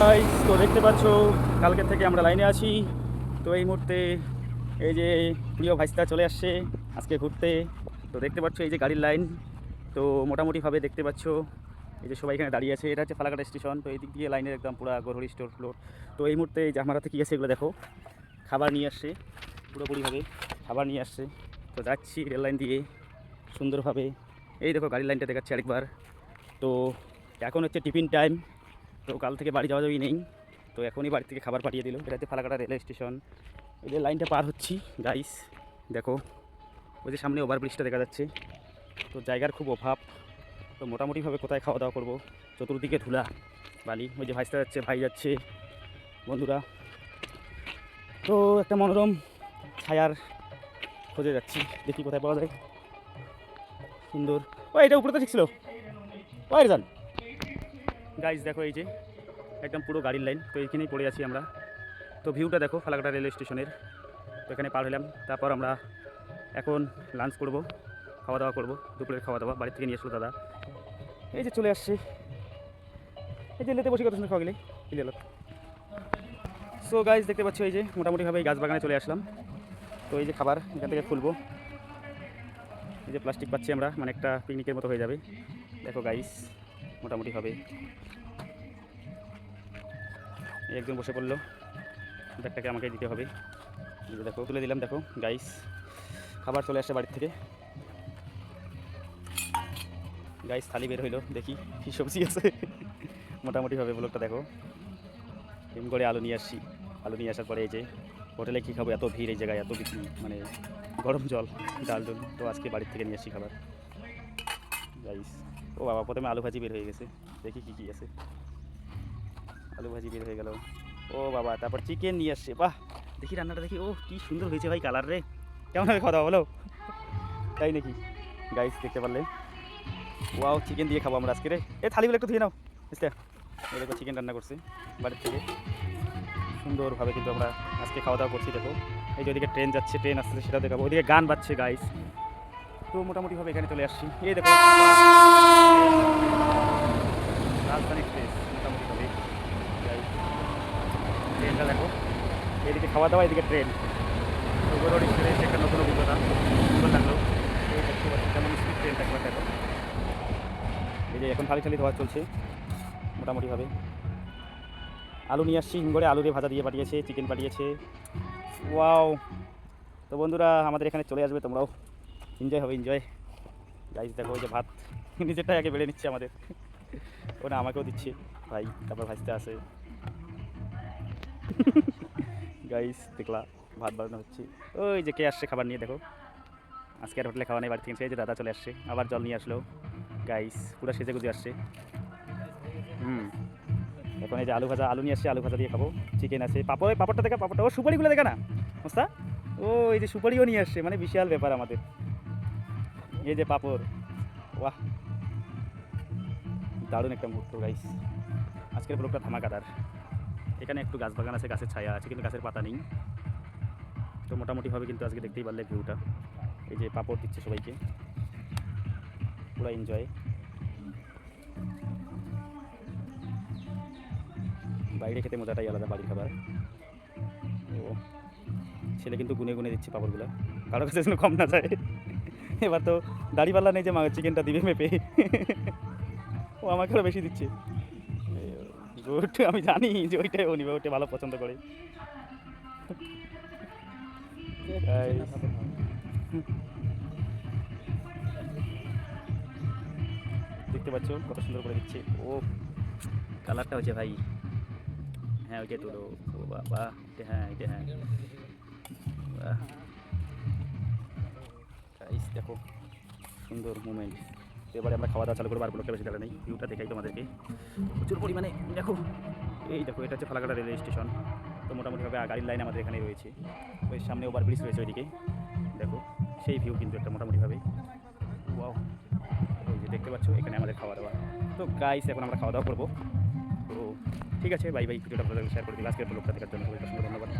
Guys তো দেখতে পাচ্ছ কালকে থেকে আমরা লাইনে আছি। তো এই মুহূর্তে এই যে প্রিয় ভাইস্তা চলে আসছে আজকে ঘুরতে। তো দেখতে পাচ্ছ এই যে গাড়ির লাইন তো মোটামুটিভাবে দেখতে পাচ্ছ এই যে সবাই এখানে দাঁড়িয়ে আছে। এটা হচ্ছে ফালাকাটা স্টেশন তো এই দিক দিয়ে লাইনের একদম পুরো গরহরি স্টোর ফ্লোর তো এই মুহূর্তে এই যে আমার হাতে কী আছে এগুলো দেখো। খাবার নিয়ে আসছে, পুরোপুরিভাবে খাবার নিয়ে আসছে। তো যাচ্ছি রেল লাইন দিয়ে সুন্দরভাবে। এই দেখো গাড়ির লাইনটা দেখাচ্ছি আরেকবার। তো এখন হচ্ছে টিফিন টাইম তো কাল থেকে বাড়ি যাওয়া যাবি নেই। তো এখনই বাড়ি থেকে খাবার পাঠিয়ে দিল। এটা হচ্ছে ফালাকাটা রেলওয়ে স্টেশন। এই যে লাইনটা পার হচ্ছি গাইস দেখো, ওই যে সামনে ওভারব্রিজটা দেখা যাচ্ছে। তো জায়গার খুব অভাব। তো মোটামুটিভাবে কোথায় খাওয়া দাওয়া করব? চতুর্দিকে ধুলা, বালি। ওই যে ভাইসটা যাচ্ছে, ভাই যাচ্ছে। বন্ধুরা, তো একটা মনোরম ছায়ার খোঁজে যাচ্ছি। দেখি কোথায় পাওয়া যায়। সুন্দর। ও এটা উপরে তো ঠিক ছিল। ওই যান গাইজ দেখো এই যে, একদম পুরো গাড়ির লাইন তো এইখানেই পড়ে আছি আমরা। তো ভিউটা দেখো, ফালাকাটা রেলওয়ে স্টেশনের তো এখানে পার হলাম, তারপর আমরা এখন লাঞ্চ করব খাওয়া দাওয়া করব, দুপুরের খাওয়া দাওয়া বাড়ি থেকে নিয়ে আসলো দাদা। এই যে চলে আসছে। এই যে লেতে বসে কত সুন্দর খাওয়া গেলে এলো সো গাইজ দেখতে পাচ্ছ এই যে মোটামুটিভাবে এই গাছ বাগানে চলে আসলাম। তো এই যে খাবার এখান থেকে খুলবো। এই যে প্লাস্টিক পাচ্ছি আমরা মানে একটা পিকনিকের মতো হয়ে যাবে। দেখো গাইস মোটামুটি হবে। একজন বসে পড়ল। ব্যাগটাকে আমাকে দিতে হবে। দেখো, তুলে দিলাম, দেখো গাইস খাবার চলে আসছে বাড়ির থেকে। গাইস থালি বের হইল, দেখি কী সবজি আছে। মোটামুটি হবে ব্লগটা, দেখো। ডিম করে আলু নিয়ে আসছি। আলু নিয়ে আসার পরে এই যে, হোটেলে কী খাব? এত ভিড় এই জায়গায়, এত মানে গরম জল ডাল ডুল তো আজকে বাড়ির থেকে নিয়ে আসছি খাবার। গাইস ও বাবা, প্রথমে আলু ভাজি বের হয়ে গেছে। দেখি কী কী আছে। আলু ভাজি বের হয়ে গেল। ও বাবা, তারপর চিকেন নিয়ে আসছে। বাহ! দেখি রান্নাটা দেখি। ও কি সুন্দর হয়েছে ভাই কালার রে। কেমন হবে খাওয়া দাওয়া বলো? তাই নাকি? গাইস দেখতে পারলে ওয়াও চিকেন দিয়ে খাব আমরা আজকে রে। এ, থালিগুলো একটু ধুয়ে নাও। বুঝতে? দেখো চিকেন রান্না করছি বাড়ির থেকে। সুন্দরভাবে কিন্তু আমরা আজকে খাওয়া দাওয়া করছি, দেখো। এই যে ওদিকে ট্রেন যাচ্ছে ট্রেন আসছে সেটা দেখাবো। ওদিকে গান বাজছে গাইস তো মোটামুটিভাবে এখানে চলে আসছি। এই দেখো রাজধানী এক্সপ্রেস মোটামুটিভাবে। ট্রেনটা দেখো। এদিকে খাওয়া দাওয়া, এদিকে ট্রেন এক্সপ্রেস একটা নতুন অভিজ্ঞতা। সুন্দর লাগল। এই দেখতে পাচ্ছি, কেমন স্পিড ট্রেনটা একবার দেখো। এই যে এখন খালি খালি ধোয়া চলছে, মোটামুটিভাবে। আলু নিয়ে আসছি, হিম করে আলু দিয়ে ভাজা দিয়ে পাঠিয়েছে চিকেন পাঠিয়েছে। ওয়াও তো বন্ধুরা, আমাদের এখানে চলে আসবে তোমরাও। এনজয় হবে এনজয় গাইজ দেখো ওই যে ভাত। নিজেরটাই আগে বেড়ে নিচ্ছে আমাদের। ও না আমাকেও দিচ্ছে। ভাই, তারপর ভাজতে আসে। গাইস দেখলা, ভাত বানানো হচ্ছে। ওই যে কে আসছে খাবার নিয়ে, দেখো। আজকে আর হোটেলে খাওয়া নেই, বাড়ি থেকে যে দাদা চলে আসছে। আবার জল নিয়ে আসলো। গাইস পুরো সেজে গুজে আসছে। হুম। এখন এই যে আলু ভাজা, আলু নিয়ে আসছে, আলু ভাজা দিয়ে খাব। চিকেন আছে। পাপড় পাপড়টা দেখা, পাপড়টা। ও সুপারিগুলো দেখা না? মোস্তা? ও এই যে সুপারিও নিয়ে আসছে। মানে বিশাল ব্যাপার আমাদের। এই যে পাপড়। বাহ। দারুণ একটা মুহূর্ত গাইস আজকের ব্লগটা ধামাকাদার। এখানে একটু গাছ বাগান আছে, গাছের ছায়া আছে, কিন্তু গাছের পাতা নেই। তো মোটামুটিভাবে কিন্তু আজকে দেখতেই পারলে ভিউটা এই যে পাপড় দিচ্ছে সবাইকে। পুরো এনজয় বাইরে খেতে মজাটাই আলাদা, বাড়ির খাবার। ও। ছেলে কিন্তু গুনে গুনে দিচ্ছে পাপড়গুলো। কারও কাছে কম না যায়। এবার তো দাড়িপাল্লা নেই যে মা চিকেনটা দিবে মেপে। ও আমাকে আরও বেশি দিচ্ছে। গুড, আমি জানি যে ওইটাই ও নিবে, ওইটা ভালো পছন্দ করে। দেখতে পাচ্ছ কত সুন্দর করে দিচ্ছে। ও, কালারটা হচ্ছে ভাই হ্যাঁ ওইটাই তোলো। ও বাবা হ্যাঁ এটা হ্যাঁ। বাহ। দেখো, সুন্দর মুমেন্ট এবারে আমরা খাওয়া দাওয়া চালু করব, আর ব্লকটা বেশি দাঁড়া নেই। ভিউটা দেখাই তোমাদেরকে। প্রচুর পরিমাণে, দেখো, এই দেখো, এটা হচ্ছে ফালাকাটা রেলওয়ে স্টেশন তো মোটামুটিভাবে গাড়ির লাইন আমাদের এখানে রয়েছে। ওই সামনে ওভার ব্রিজ রয়েছে ওইদিকে। দেখো, সেই ভিউ কিন্তু একটা মোটামুটিভাবে। ওয়াও ওই যে দেখতে পাচ্ছ, এখানে আমাদের খাওয়া দাওয়া তো গাইস এখন আমরা খাওয়া দাওয়া করব। তো ঠিক আছে বাই বাই ভিডিওটা আপনাদের শেয়ার করে দিই আজকের ব্লগটা দেখার জন্য ধন্যবাদ।